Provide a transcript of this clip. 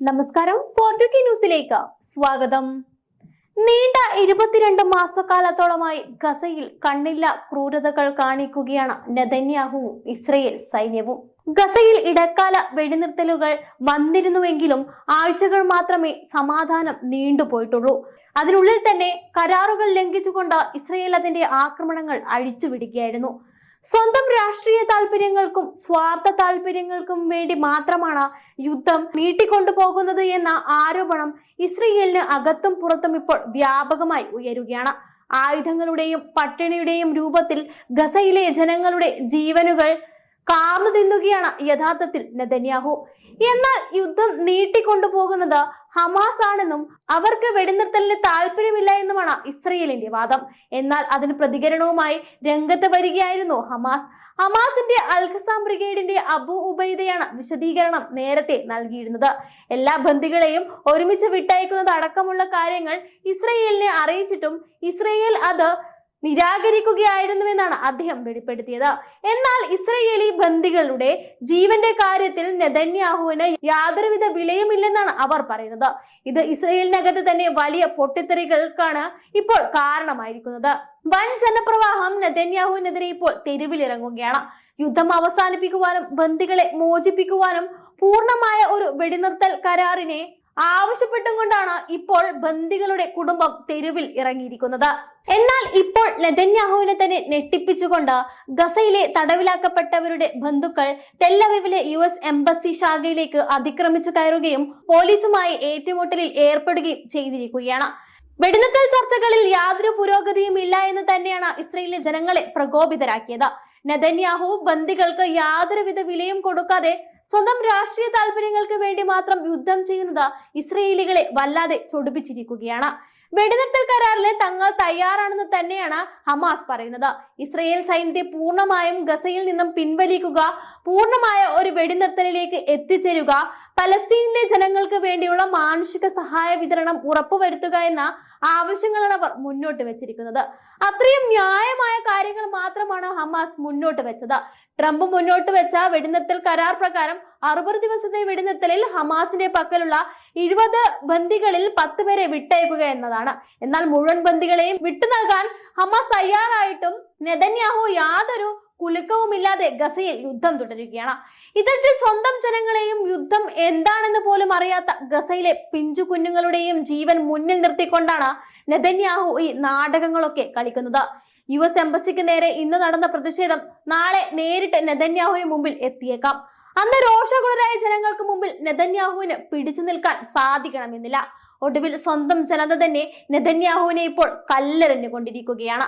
നമസ്കാരം ഫോർട്ടുക്കി ന്യൂസിലേക്ക് സ്വാഗതം. നീണ്ട ഇരുപത്തിരണ്ട് മാസക്കാലത്തോളമായി ഗസയിൽ കണ്ണില്ല ക്രൂരതകൾ കാണിക്കുകയാണ് നെതന്യാഹുവും ഇസ്രയേൽ സൈന്യവും. ഗസയിൽ ഇടക്കാല വെടിനിർത്തലുകൾ വന്നിരുന്നുവെങ്കിലും ആഴ്ചകൾ മാത്രമേ സമാധാനം നീണ്ടുപോയിട്ടുള്ളൂ അതിനുള്ളിൽ തന്നെ കരാറുകൾ ലംഘിച്ചുകൊണ്ട് ഇസ്രയേൽ അതിന്റെ ആക്രമണങ്ങൾ അഴിച്ചുവിടുകയായിരുന്നു. സ്വന്തം രാഷ്ട്രീയ താല്പര്യങ്ങൾക്കും സ്വാർത്ഥ താല്പര്യങ്ങൾക്കും വേണ്ടി മാത്രമാണ് യുദ്ധം നീട്ടിക്കൊണ്ടുപോകുന്നത് എന്ന ആരോപണം ഇസ്രയേലിന് അകത്തും പുറത്തും ഇപ്പോൾ വ്യാപകമായി ഉയരുകയാണ്. ആയുധങ്ങളുടെയും പട്ടിണിയുടെയും രൂപത്തിൽ ഗസയിലെ ജനങ്ങളുടെ ജീവനുകൾ കാർന്നു തിന്നുകയാണ് യഥാർത്ഥത്തിൽ നെതന്യാഹു. എന്നാൽ യുദ്ധം നീട്ടിക്കൊണ്ടുപോകുന്നത് ഹമാസ് ആണെന്നും അവർക്ക് വെടിനിർത്തലിന് താല്പര്യമില്ല എന്നുമാണ് ഇസ്രയേലിന്റെ വാദം. എന്നാൽ അതിന് പ്രതികരണവുമായി രംഗത്ത് വരികയായിരുന്നു ഹമാസ്. ഹമാസിന്റെ അൽഖസാം ബ്രിഗേഡിന്റെ അബു ഉബൈദയാണ് വിശദീകരണം നേരത്തെ നൽകിയിരുന്നത്. എല്ലാ ബന്ധികളെയും ഒരുമിച്ച് വിട്ടയക്കുന്നത് അടക്കമുള്ള കാര്യങ്ങൾ ഇസ്രയേലിനെ അറിയിച്ചിട്ടും ഇസ്രയേൽ അത് നിരാകരിക്കുകയായിരുന്നുവെന്നാണ് അദ്ദേഹം വെളിപ്പെടുത്തിയത്. എന്നാൽ ഇസ്രയേലി ബന്ദികളുടെ ജീവന്റെ കാര്യത്തിൽ നെതന്യാഹുവിന് യാതൊരുവിധ വിലയുമില്ലെന്നാണ് അവർ പറയുന്നത്. ഇത് ഇസ്രയേലിനകത്ത് തന്നെ വലിയ പൊട്ടിത്തെറികൾക്കാണ് ഇപ്പോൾ കാരണമായിരിക്കുന്നത്. വൻ ജനപ്രവാഹം നെതന്യാഹുവിനെതിരെ ഇപ്പോൾ തെരുവിലിറങ്ങുകയാണ്. യുദ്ധം അവസാനിപ്പിക്കുവാനും ബന്ദികളെ മോചിപ്പിക്കുവാനും പൂർണമായ ഒരു വെടിനിർത്തൽ കരാറിനെ ആവശ്യപ്പെട്ടും കൊണ്ടാണ് ഇപ്പോൾ ബന്ദികളുടെ കുടുംബം തെരുവിൽ ഇറങ്ങിയിരിക്കുന്നത്. എന്നാൽ ഇപ്പോൾ നെതന്യാഹുവിനെ തന്നെ ഞെട്ടിപ്പിച്ചുകൊണ്ട് ഗസയിലെ തടവിലാക്കപ്പെട്ടവരുടെ ബന്ധുക്കൾ തെല്ലവിവിലെ യു എസ് എംബസി ശാഖയിലേക്ക് അതിക്രമിച്ചു കയറുകയും പോലീസുമായി ഏറ്റുമുട്ടലിൽ ഏർപ്പെടുകയും ചെയ്തിരിക്കുകയാണ്. വെടിനിർത്തൽ ചർച്ചകളിൽ യാതൊരു പുരോഗതിയും ഇല്ല എന്ന് തന്നെയാണ് ഇസ്രയേലിലെ ജനങ്ങളെ പ്രകോപിതരാക്കിയത്. നെതന്യാഹു ബന്ദികൾക്ക് യാതൊരുവിധ വിലയും കൊടുക്കാതെ സ്വന്തം രാഷ്ട്രീയ താല്പര്യങ്ങൾക്ക് വേണ്ടി മാത്രം യുദ്ധം ചെയ്യുന്നത് ഇസ്രയേലികളെ വല്ലാതെ ചൊടിപ്പിച്ചിരിക്കുകയാണ്. വെടിനിർത്തൽ കരാറിൽ തങ്ങൾ തയ്യാറാണെന്ന് തന്നെയാണ് ഹമാസ് പറയുന്നത്. ഇസ്രയേൽ സൈന്യത്തെ പൂർണമായും ഗസയിൽ നിന്നും പിൻവലിക്കുക പൂർണമായ ഒരു വെടിനിർത്തലിലേക്ക് എത്തിച്ചേരുക. പലസ്തീനിലെ ജനങ്ങൾക്ക് വേണ്ടിയുള്ള മാനുഷിക സഹായ വിതരണം ഉറപ്പുവരുത്തുക എന്ന ആവശ്യങ്ങളാണ് അവർ മുന്നോട്ട് വെച്ചിരിക്കുന്നത്. അത്രയും ന്യായമായ കാര്യങ്ങൾ മാത്രമാണ് ഹമാസ് മുന്നോട്ട് വെച്ചത്. ട്രംപ് മുന്നോട്ട് വെച്ച വെടിനിർത്തൽ കരാർ പ്രകാരം അറുപത് ദിവസത്തെ വെടിനിർത്തലിൽ ഹമാസിന്റെ പക്കലുള്ള ഇരുപത് ബന്ദികളിൽ പത്ത് പേരെ വിട്ടയക്കുക എന്നതാണ്. എന്നാൽ മുഴുവൻ ബന്ദികളെയും വിട്ടു നൽകാൻ ഹമാസ് തയ്യാറായിട്ടും നെതന്യാഹു യാതൊരു കുലുക്കവുമില്ലാതെ ഗസയിൽ യുദ്ധം തുടരുകയാണ്. ഇത്തരത്തിൽ സ്വന്തം ജനങ്ങളെയും യുദ്ധം എന്താണെന്ന് പോലും അറിയാത്ത ഗസയിലെ പിഞ്ചു കുഞ്ഞുങ്ങളുടെയും ജീവൻ മുന്നിൽ നിർത്തിക്കൊണ്ടാണ് നെതന്യാഹു ഈ നാടകങ്ങളൊക്കെ കളിക്കുന്നത്. യു എസ് എംബസിക്ക് നേരെ ഇന്ന് നടന്ന പ്രതിഷേധം നാളെ നേരിട്ട് നെതന്യാഹുവിന് മുമ്പിൽ എത്തിയേക്കാം. അന്ന് രോഷകുളരായ ജനങ്ങൾക്ക് മുമ്പിൽ നെതന്യാഹുവിന് പിടിച്ചു നിൽക്കാൻ സാധിക്കണമെന്നില്ല. ഒടുവിൽ സ്വന്തം ജനത തന്നെ നെതന്യാഹുവിനെ ഇപ്പോൾ കല്ലെറിഞ്ഞുകൊണ്ടിരിക്കുകയാണ്.